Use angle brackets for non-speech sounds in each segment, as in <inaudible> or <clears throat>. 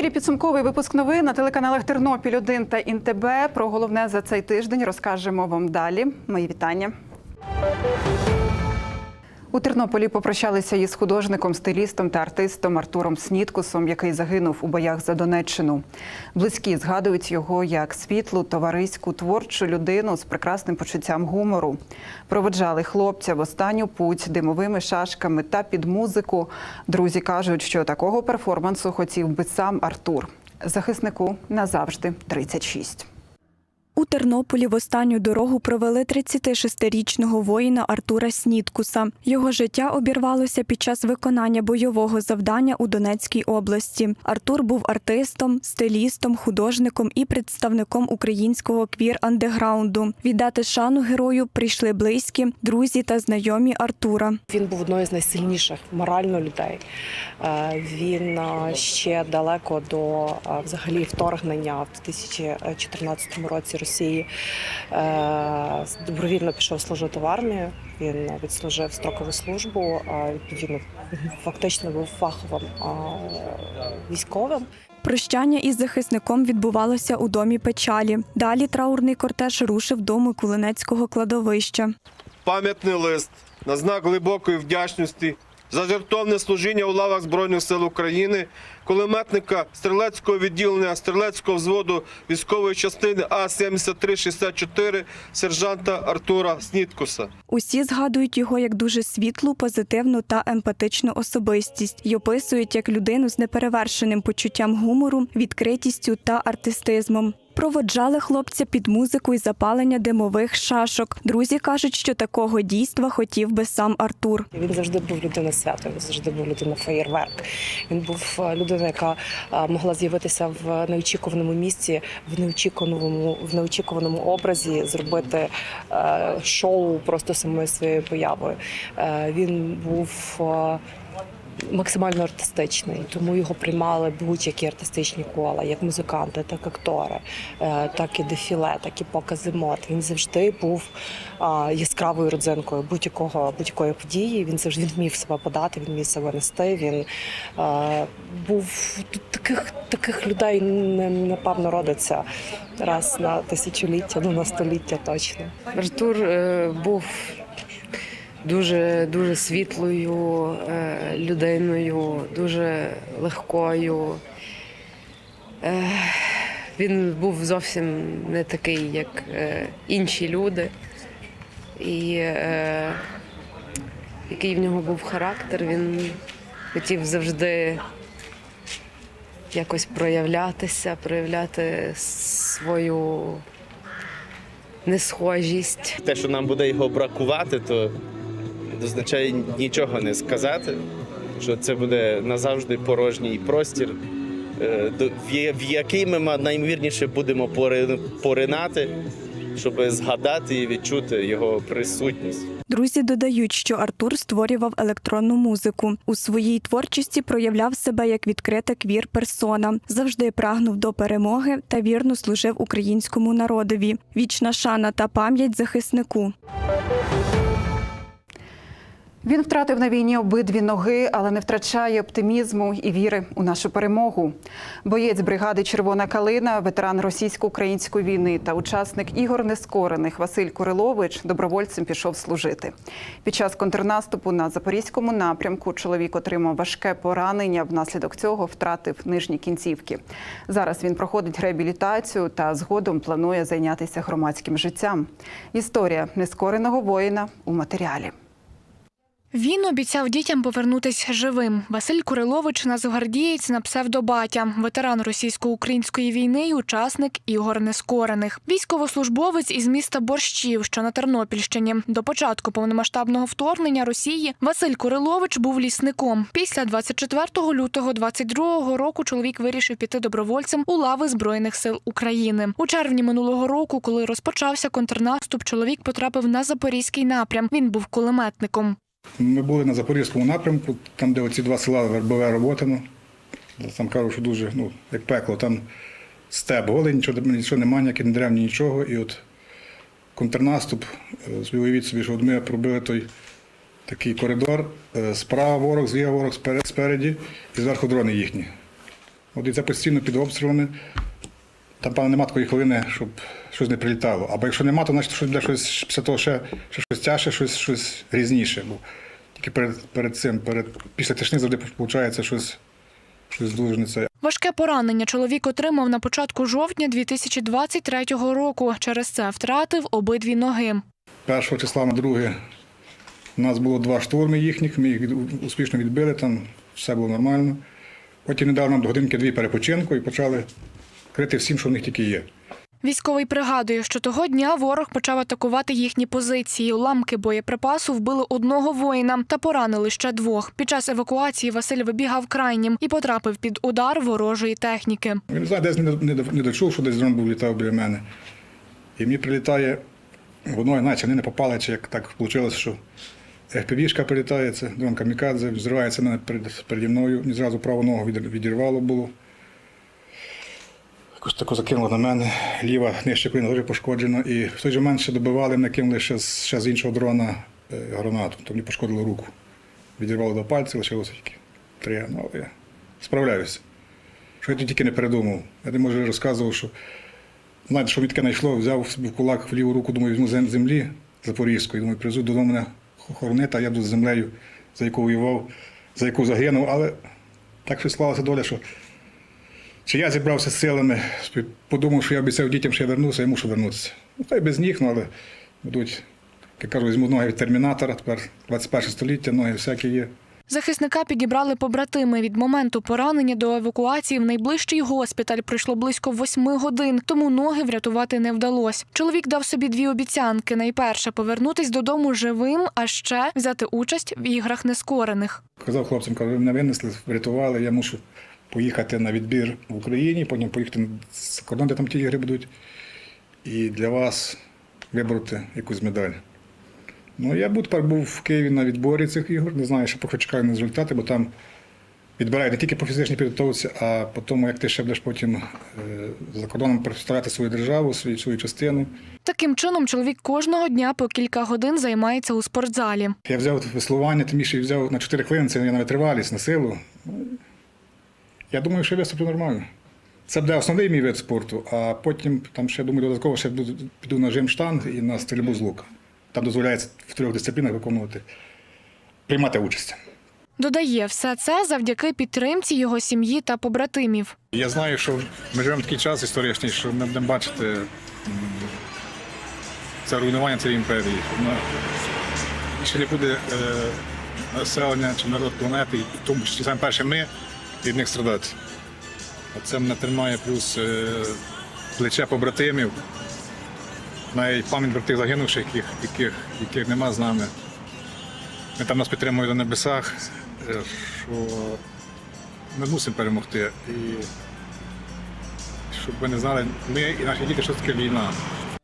Ефірі підсумковий випуск новин на телеканалах Тернопіль 1 та Інтебе. Про головне за цей тиждень розкажемо вам далі. Мої вітання. У Тернополі попрощалися із художником, стилістом та артистом Артуром Сніткусом, який загинув у боях за Донеччину. Близькі згадують його як світлу, товариську, творчу людину з прекрасним почуттям гумору. Проведжали хлопця в останню путь димовими шашками та під музику. Друзі кажуть, що такого перформансу хотів би сам Артур. Захиснику назавжди 36. У Тернополі в останню дорогу провели 36-річного воїна Артура Сніткуса. Його життя обірвалося під час виконання бойового завдання у Донецькій області. Артур був артистом, стилістом, художником і представником українського квір-андеграунду. Віддати шану герою прийшли близькі, друзі та знайомі Артура. Він був одною з найсильніших морально людей. Е, Він е, ще далеко до е, взагалі вторгнення в 2014 році Росії е, добровільно пішов служити в армію. Він відслужив строкову службу. Відповідно, фактично був фаховим військовим. Прощання із захисником відбувалося у домі печалі. Далі траурний кортеж рушив до Миколинецького кладовища. пам'ятний лист на знак глибокої вдячності за жертовне служіння у лавах Збройних сил України, кулеметника стрілецького відділення стрілецького взводу військової частини А 7364 сержанта Артура Сніткуса. Усі згадують його як дуже світлу, позитивну та емпатичну особистість і описують як людину з неперевершеним почуттям гумору, відкритістю та артистизмом. Проводжали хлопця під музику і запалення димових шашок. Друзі кажуть, що такого дійства хотів би сам Артур. Він завжди був людина свята, він завжди був людина феєрверк. Він був е, людина, яка е, могла з'явитися в неочікуваному місці, в неочікуваному, в неочікуваному образі, зробити е, шоу просто самою своєю появою. Він був. Максимально артистичний, тому його приймали будь-які артистичні кола, як музиканти, так актори, е, так і дефіле, так і покази мод. Він завжди був яскравою родзинкою будь-якого будь-якої події. Він завжди він вмів себе подати, він вмів себе нести. Він е, був тут таких таких людей напевно родиться раз на тисячоліття, ну на століття точно. Артур е, був дуже дуже світлою е, людиною, дуже легкою. Е, він був зовсім не такий, як е, інші люди. І який в нього був характер, він хотів завжди якось проявлятися, проявляти свою несхожість. те, що нам буде його бракувати, то означає нічого не сказати, що це буде назавжди порожній простір, е, в який ми наймірніше будемо пори- поринати, щоб згадати і відчути його присутність. Друзі додають, що Артур створював електронну музику. У своїй творчості проявляв себе як відкрита квір-персона, завжди прагнув до перемоги та вірно служив українському народові. Вічна шана та пам'ять захиснику. Він втратив на війні обидві ноги, але не втрачає оптимізму і віри у нашу перемогу. Боєць бригади Червона калина, ветеран російсько-української війни та учасник ігор нескорених Василь Курилович добровольцем пішов служити. Під час контрнаступу на запорізькому напрямку чоловік отримав важке поранення. Внаслідок цього втратив нижні кінцівки. Зараз він проходить реабілітацію та згодом планує зайнятися громадським життям. Історія нескореного воїна у матеріалі. Він обіцяв дітям повернутися живим. Василь Курилович нацгвардієць на псевдобатя, ветеран російсько-української війни і учасник ігор нескорених. Військовослужбовець із міста Борщів, що на Тернопільщині. До початку повномасштабного вторгнення Росії Василь Курилович був лісником. Після 24 лютого 22-го року чоловік вирішив піти добровольцем у лави збройних сил України. У червні минулого року, коли розпочався контрнаступ, чоловік потрапив на запорізький напрям. Він був кулеметником. Ми були на Запорізькому напрямку, там, де оці два села Вербове Роботино. Там кажуть, що дуже, ну, як пекло, там степ голий, нічого, нічого немає, ніяких не дерев, нічого. І от контрнаступ, е, уявіть собі, що от ми пробили той такий коридор, е, справа ворог, зліва ворог, сперед- спереді, і зверху дрони їхні. От і це постійно під обстрілами. Там, певно, нема такої хвилини, щоб щось не прилітало. Або якщо нема, то значить щось буде щось після того ще, ще щось тяжче, щось, щось різніше. Бо тільки перед, перед цим, перед, після тишни завжди виходить щось, щось дуже це. Важке поранення чоловік отримав на початку жовтня 2023 року. Через це втратив обидві ноги. Першого числа на друге у нас було два штурми їхніх, ми їх успішно відбили, там все було нормально. Потім не дали нам до годинки дві перепочинку і почали крити всім, що в них тільки є. Військовий пригадує, що того дня ворог почав атакувати їхні позиції. Уламки боєприпасу вбили одного воїна та поранили ще двох. Під час евакуації Василь вибігав крайнім і потрапив під удар ворожої техніки. Він не знаю, десь не, до- не, дочув, що десь дрон був літав біля мене. І мені прилітає воно, наче вони не попали, чи як так вийшло, що FPV-шка прилітає, це дрон камікадзе, взривається мене перед, переді мною, і зразу праву ногу відірвало було. Якось тако закинуло на мене, ліва нижче коліна теж пошкоджена. І в той же момент ще добивали, мене кинули ще ще з іншого дрона е, гранату, то мені пошкодило руку. Відірвало до пальців, лишилося тільки три. Ну, я справляюся. Що я тут тільки не передумав. Я не може розказував, що знаєте, що мені знайшло, взяв собі в кулак в ліву руку, думаю, візьму землі Запорізької, думаю, привезу додому мене хоронити, а я буду з землею, за яку воював, за яку загинув. Але так щось склалася доля, що чи я зібрався з силами, подумав, що я обіцяв дітям, що я вернуся, я мушу вернутися. Ну, та й без ніг, ну, але будуть, як кажу, візьму ноги від термінатора, тепер 21 століття, ноги всякі є. Захисника підібрали побратими. Від моменту поранення до евакуації в найближчий госпіталь пройшло близько восьми годин, тому ноги врятувати не вдалося. Чоловік дав собі дві обіцянки: найперше повернутись додому живим, а ще взяти участь в іграх нескорених. Казав хлопцям, кажу, ви мене винесли, врятували, я мушу поїхати на відбір в Україні, потім поїхати за кордон, де там ті ігри будуть, і для вас вибороти якусь медаль. Ну, я був тепер був в Києві на відборі цих ігор, не знаю, що поки чекаю на результати, бо там відбирають не тільки по фізичній підготовці, а по тому, як ти ще будеш потім е, за кордоном представляти свою державу, свою, свою частину. Таким чином, чоловік кожного дня по кілька годин займається у спортзалі. Я взяв веслування, тим більше взяв на 4 хвилини, це я на витривалість, на силу. Я думаю, що я виступлю нормально. Це буде основний мій вид спорту, а потім там ще думаю, додатково ще буду- піду на жим штанг і на стрільбу з лука. Там дозволяється в трьох дисциплінах виконувати, приймати участь. Додає, все це завдяки підтримці його сім'ї та побратимів. Я знаю, що ми живемо в такий час історичний, що ми будемо бачити це руйнування цієї імперії. Ще не буде е, населення чи народ планети, тому числі саме перше ми від них страдати. Оце мене тримає плюс е, плече побратимів, навіть пам'ять про тих загинувших, яких, яких, яких нема з нами. Ми там нас підтримують на небесах, е, що ми мусимо перемогти. І щоб ви не знали, ми і наші діти, що таке війна.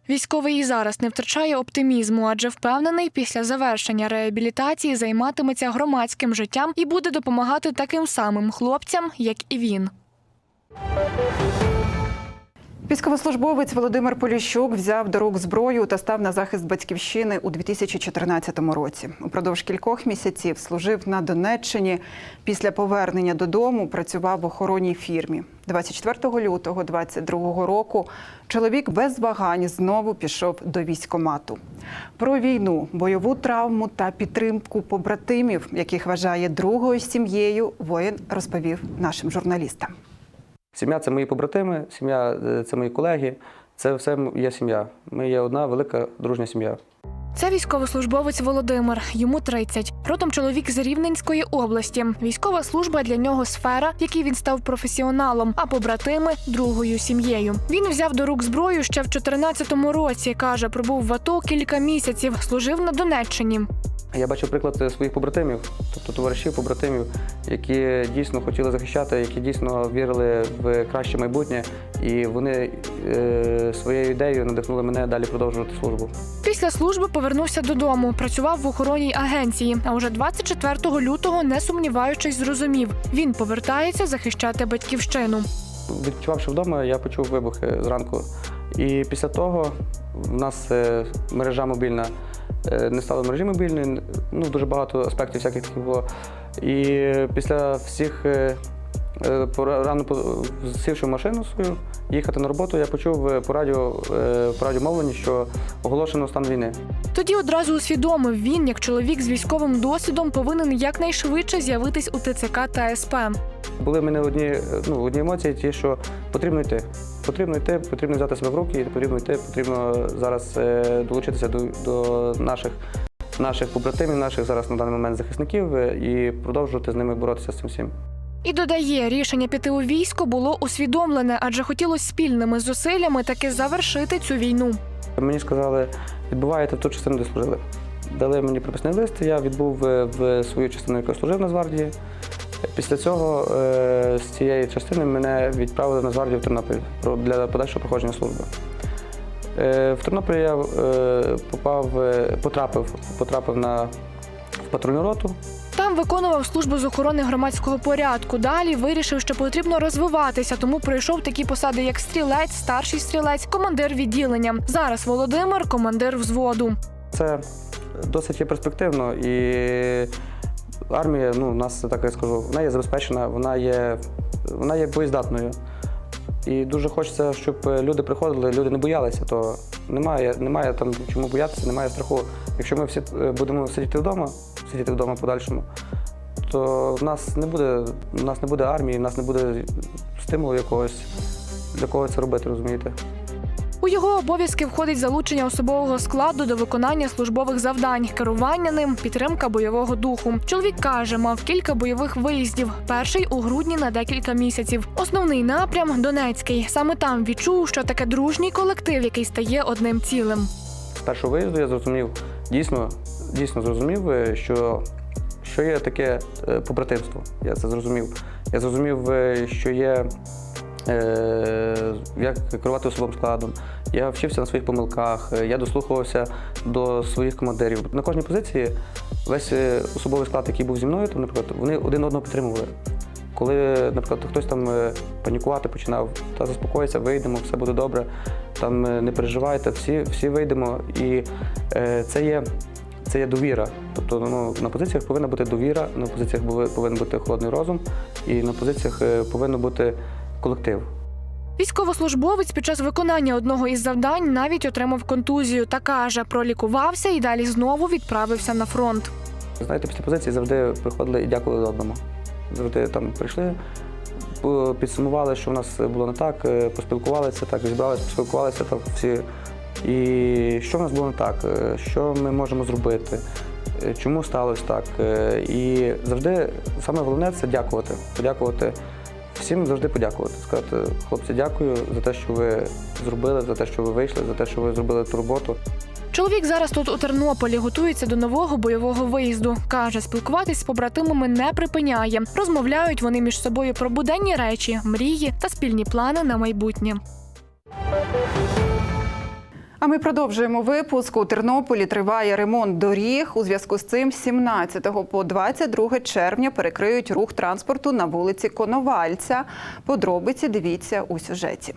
Військовий і зараз не втрачає оптимізму, адже впевнений, після завершення реабілітації займатиметься громадським життям і буде допомагати таким самим хлопцям, як і він. Військовослужбовець Володимир Поліщук взяв до рук зброю та став на захист батьківщини у 2014 році. Упродовж кількох місяців служив на Донеччині. Після повернення додому працював в охоронній фірмі. 24 лютого 2022 року чоловік без вагань знову пішов до військомату. Про війну, бойову травму та підтримку побратимів, яких вважає другою сім'єю, воїн розповів нашим журналістам. Сім'я це мої побратими, сім'я е, це мої колеги. Це все є сім'я. Ми є одна велика дружня сім'я. Це військовослужбовець Володимир. Йому 30. Родом чоловік з Рівненської області. Військова служба для нього сфера, в якій він став професіоналом, а побратими другою сім'єю. Він взяв до рук зброю ще в 14-му році. каже, пробув в АТО кілька місяців, служив на Донеччині. Я бачив приклад е, своїх побратимів, тобто товаришів, побратимів, які дійсно хотіли захищати, які дійсно вірили в краще майбутнє, і вони е, своєю ідеєю надихнули мене далі продовжувати службу. Після служби повернувся додому, працював в охоронній агенції. А уже 24 лютого, не сумніваючись, зрозумів, він повертається захищати батьківщину. Відчувавши вдома, я почув вибухи зранку. І після того в нас е, мережа мобільна не стала мережі мобільної, ну дуже багато аспектів всяких таких було. І після всіх е, Е, Рано сівши в машину свою, їхати на роботу, я почув е, по радіо, е, по радіомовленні, що оголошено стан війни. Тоді одразу усвідомив він, як чоловік з військовим досвідом, повинен якнайшвидше з'явитись у ТЦК та СП. Були в мене одні, е, ну, одні емоції, ті, що потрібно йти. Потрібно йти, потрібно взяти себе в руки, потрібно йти, потрібно зараз е, долучитися до, до наших, наших побратимів, наших зараз на даний момент захисників е, і продовжувати з ними боротися з цим всім. І додає, рішення піти у військо було усвідомлене, адже хотілося спільними зусиллями таки завершити цю війну. Мені сказали, відбуваєте в ту частину, де служили. Дали мені приписний лист, я відбув е, в свою частину, яку служив на Нацгвардії. Після цього е, з цієї частини мене відправили на Нацгвардію в Тернопіль для подальшого проходження служби. Е, В Тернополі я е, попав, потрапив, потрапив на в патрульну роту. Там виконував службу з охорони громадського порядку. Далі вирішив, що потрібно розвиватися, тому пройшов такі посади, як стрілець, старший стрілець, командир відділення. Зараз Володимир командир взводу. Це досить є перспективно і армія, ну, у нас так я скажу, вона є забезпечена, вона є, вона є боєздатною. І дуже хочеться, щоб люди приходили, люди не боялися, то немає, немає там чому боятися, немає страху. Якщо ми всі е, будемо сидіти вдома, сидіти вдома подальшому, то в нас не буде, в нас не буде армії, в нас не буде стимулу якогось для кого це робити, розумієте? У його обов'язки входить залучення особового складу до виконання службових завдань, керування ним, підтримка бойового духу. Чоловік каже, мав кілька бойових виїздів. Перший у грудні на декілька місяців. Основний напрям Донецький. Саме там відчув, що таке дружній колектив, який стає одним цілим. З першого виїзду я зрозумів, дійсно, дійсно зрозумів, е, що, що є таке е, побратимство. Я це зрозумів. Я зрозумів, е, що є як керувати особовим складом. Я вчився на своїх помилках, е, я дослухувався до своїх командирів. На кожній позиції весь е, особовий склад, який був зі мною, то, наприклад, вони один одного підтримували. Коли, наприклад, хтось там е, панікувати починав, та заспокойся, вийдемо, все буде добре, там е, не переживайте, всі, всі вийдемо. І е, це є. Це є довіра. Тобто ну, на позиціях повинна бути довіра, на позиціях повинен бути холодний розум, і на позиціях е, повинен бути колектив. Військовослужбовець під час виконання одного із завдань навіть отримав контузію та каже, пролікувався і далі знову відправився на фронт. Знаєте, після позиції завжди приходили і дякували одному. Завжди там прийшли, підсумували, що в нас було не так, е, поспілкувалися, так, зібралися, поспілкувалися так всі. І що в нас було не так, е, що ми можемо зробити, е, чому сталося так. І завжди саме головне це дякувати. Подякувати всім завжди подякувати. Сказати, хлопці, дякую за те, що ви зробили, за те, що ви вийшли, за те, що ви зробили ту роботу. Чоловік зараз тут у Тернополі готується до нового бойового виїзду. Каже, спілкуватись з побратимами не припиняє. Розмовляють вони між собою про буденні речі, мрії та спільні плани на майбутнє. А ми продовжуємо випуск. У Тернополі триває ремонт доріг. У зв'язку з цим з 17 по 22 червня перекриють рух транспорту на вулиці Коновальця. Подробиці дивіться у сюжеті.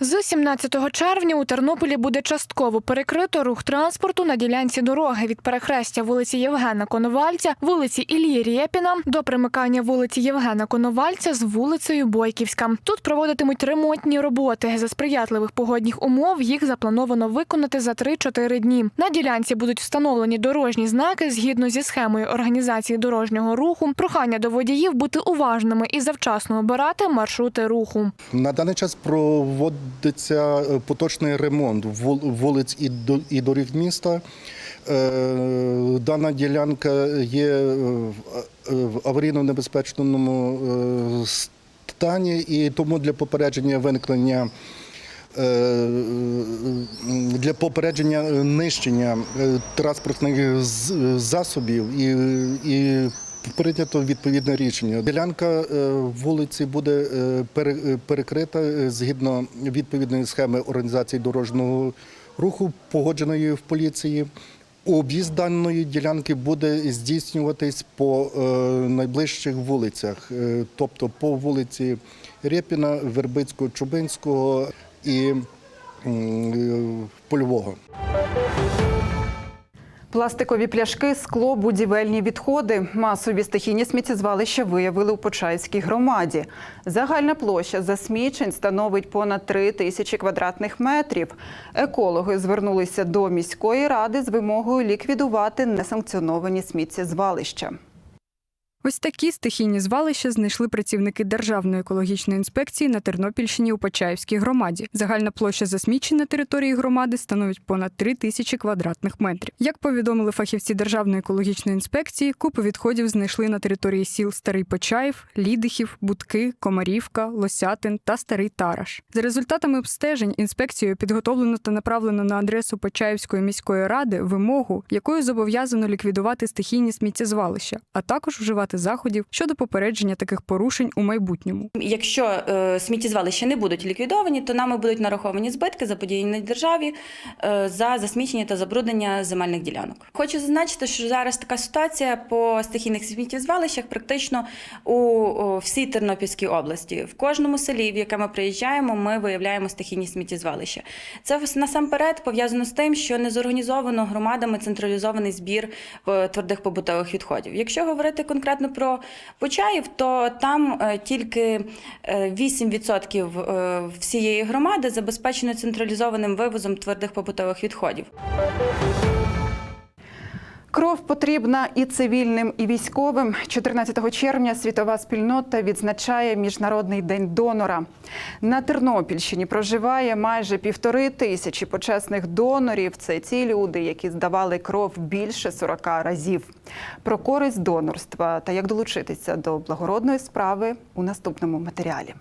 З 17 червня у Тернополі буде частково перекрито рух транспорту на ділянці дороги від перехрестя вулиці Євгена Коновальця, вулиці Ілії Рєпіна до примикання вулиці Євгена Коновальця з вулицею Бойківська. Тут проводитимуть ремонтні роботи. За сприятливих погодних умов їх заплановано виконати за 3-4 дні. На ділянці будуть встановлені дорожні знаки згідно зі схемою організації дорожнього руху. Прохання до водіїв бути уважними і завчасно обирати маршрути руху. На даний час проводиться е, поточний ремонт вул- вулиць і до- і доріг міста. Е, Дана ділянка є е, в аварійно-небезпечному стані, і тому для попередження виникнення для попередження нищення транспортних засобів і, і прийнято відповідне рішення. Ділянка е, вулиці буде е, е, перекрита згідно відповідної схеми організації дорожнього руху, погодженої в поліції. Об'їзд даної ділянки буде здійснюватись по найближчих вулицях, тобто по вулиці Рєпіна, Вербицького, Чубинського і Польового. Пластикові пляшки, скло, будівельні відходи. Масові стихійні сміттєзвалища виявили у Почаївській громаді. Загальна площа засмічень становить понад 3 тисячі квадратних метрів. Екологи звернулися до міської ради з вимогою ліквідувати несанкціоновані сміттєзвалища. Ось такі стихійні звалища знайшли працівники Державної екологічної інспекції на Тернопільщині у Почаївській громаді. Загальна площа засмічень на території громади становить понад 3 тисячі квадратних метрів. Як повідомили фахівці Державної екологічної інспекції, купу відходів знайшли на території сіл Старий Почаїв, Лідихів, Будки, Комарівка, Лосятин та Старий Тараш. За результатами обстежень інспекцією підготовлено та направлено на адресу Почаївської міської ради вимогу, якою зобов'язано ліквідувати стихійні сміттєзвалища, а також вживати заходів щодо попередження таких порушень у майбутньому. Якщо е, сміттєзвалища не будуть ліквідовані, то нами будуть нараховані збитки заподіяні державі е, за засмічення та забруднення земельних ділянок. Хочу зазначити, що зараз така ситуація по стихійних сміттєзвалищах практично у, у всій Тернопільській області. В кожному селі, в яке ми приїжджаємо, ми виявляємо стихійні сміттєзвалища. Це насамперед пов'язано з тим, що не зорганізовано громадами централізований збір е, твердих побутових відходів. Якщо говорити конкретно про Почаїв, то там е, тільки е, 8% е, всієї громади забезпечено централізованим вивозом твердих побутових відходів. Кров потрібна і цивільним, і військовим. 14 червня світова спільнота відзначає Міжнародний день донора. На Тернопільщині проживає майже півтори тисячі почесних донорів. Це ті люди, які здавали кров більше 40 разів. Про користь донорства та як долучитися до благородної справи у наступному матеріалі.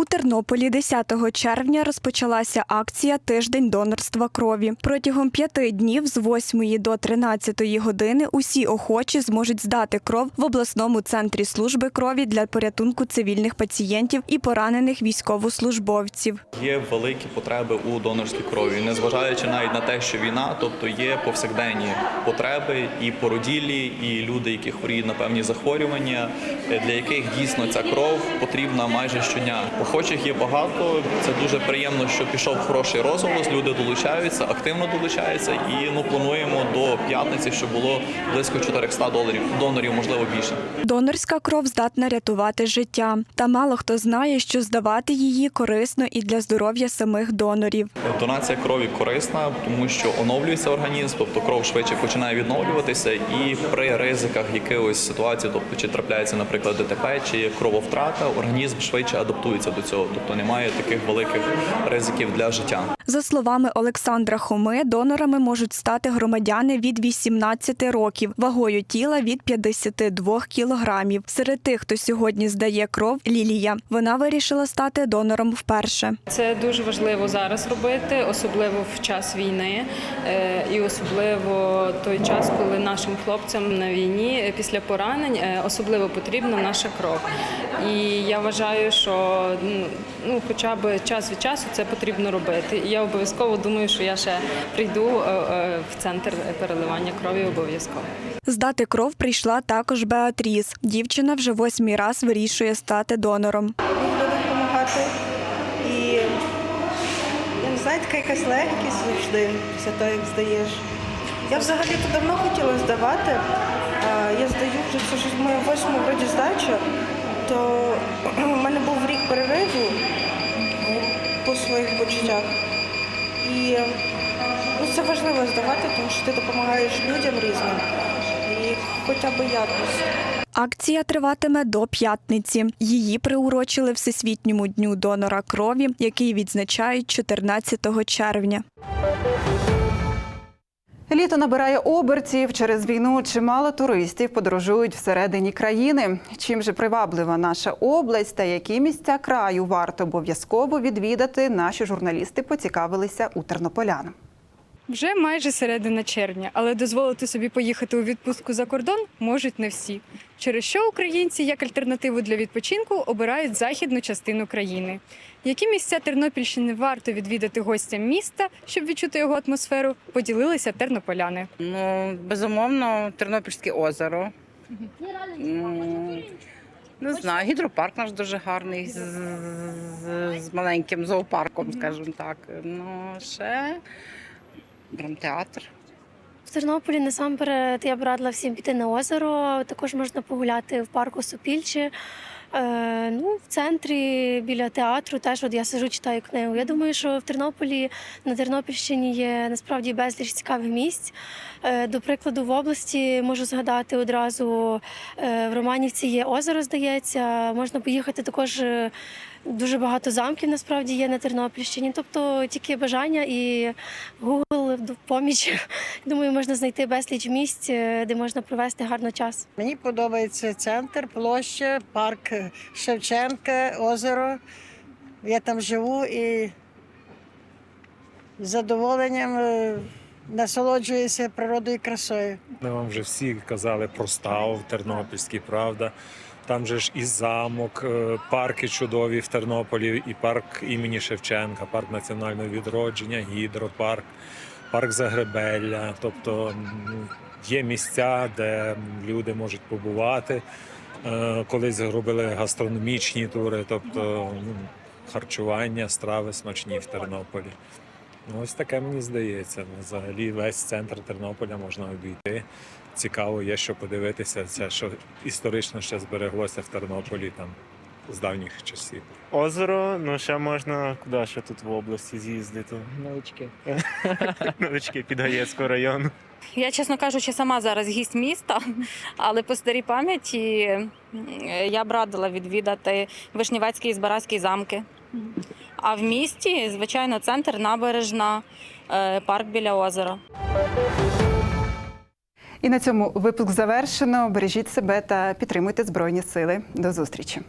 У Тернополі 10 червня розпочалася акція Тиждень донорства крові. Протягом п'яти днів з 8 до 13 години усі охочі зможуть здати кров в обласному центрі служби крові для порятунку цивільних пацієнтів і поранених військовослужбовців. Є великі потреби у донорській крові, незважаючи навіть на те, що війна, тобто є повсякденні потреби і породілі, і люди, які хворіють на певні захворювання, для яких дійсно ця кров потрібна майже щодня. Охочих є багато. Це дуже приємно, що пішов хороший розголос. Люди долучаються, активно долучаються, і ну плануємо до п'ятниці, щоб було близько 400 доларів донорів, можливо більше. Донорська кров здатна рятувати життя. Та мало хто знає, що здавати її корисно і для здоров'я самих донорів. Донація крові корисна, тому що оновлюється організм, тобто кров швидше починає відновлюватися, і при ризиках якихось ситуацій, тобто чи трапляється, наприклад, ДТП, чи крововтрата, організм швидше адаптується до цього, тобто немає таких великих ризиків для життя. За словами Олександра Хоми, донорами можуть стати громадяни від 18 років, вагою тіла від 52 кілограмів. Серед тих, хто сьогодні здає кров, Лілія. Вона вирішила стати донором вперше. Це дуже важливо зараз робити, особливо в час війни, е, і особливо той час, коли нашим хлопцям на війні е, після поранень е, особливо потрібна наша кров. І я вважаю, що ну, хоча б час від часу це потрібно робити. І я обов'язково думаю, що я ще прийду е, е, в центр переливання крові обов'язково. Здати кров прийшла також Беатріс. Дівчина вже восьмий раз вирішує стати донором. Люблю допомагати. І я не знаю, така якась легкість завжди після того, як здаєш. Я взагалі то давно хотіла здавати. Я здаю вже це ж моя восьма вроді здача, то <clears throat> в мене був рік перериву по своїх почуттях. І ну, це важливо здавати, тому що ти допомагаєш людям різним. І хоча б якось. Акція триватиме до п'ятниці. Її приурочили Всесвітньому дню донора крові, який відзначають 14 червня. Літо набирає обертів через війну. Чимало туристів подорожують всередині країни. Чим же приваблива наша область та які місця краю варто обов'язково відвідати? Наші журналісти поцікавилися у тернополян. Вже майже середина червня, але дозволити собі поїхати у відпустку за кордон можуть не всі. Через що українці як альтернативу для відпочинку обирають західну частину країни. Які місця Тернопільщини варто відвідати гостям міста, щоб відчути його атмосферу, поділилися тернополяни. Ну, безумовно, Тернопільське озеро. Не знаю, гідропарк наш дуже гарний з, з, з маленьким зоопарком, скажімо так. Ну, ще драмтеатр. В Тернополі насамперед я б радила всім піти на озеро. Також можна погуляти в парку Сопільче. Е, ну, в центрі біля театру теж от я сижу, читаю книгу. Я думаю, що в Тернополі на Тернопільщині є насправді безліч цікавих місць. Е, до прикладу, в області можу згадати одразу е, в Романівці є озеро, здається. Можна поїхати також. Дуже багато замків насправді є на Тернопільщині. Тобто тільки бажання і Google в поміч. <laughs> Думаю, можна знайти безліч місць, е, де можна провести гарно час. Мені подобається центр, площа, парк Шевченка, озеро. Я там живу і з задоволенням е, насолоджуюся природою і красою. Ми вам вже всі казали про став Тернопільський, правда. Там же ж і замок, е, парки чудові в Тернополі, і парк імені Шевченка, парк національного відродження, гідропарк, парк Загребелля. Тобто є місця, де люди можуть побувати. Е, Колись робили гастрономічні тури, тобто ну, харчування, страви смачні в Тернополі. Ну, ось таке мені здається. Взагалі весь центр Тернополя можна обійти. Цікаво є, що подивитися, це що історично ще збереглося в Тернополі там з давніх часів. Озеро, ну ще можна куди ще тут в області з'їздити. Новички. <laughs> Новички під Гаєцького району. Я, чесно кажучи, сама зараз гість міста, але по старій пам'яті я б радила відвідати Вишнівецький і Збаразький замки. А в місті, звичайно, центр, набережна, е, парк біля озера. І на цьому випуск завершено. Бережіть себе та підтримуйте Збройні Сили. До зустрічі.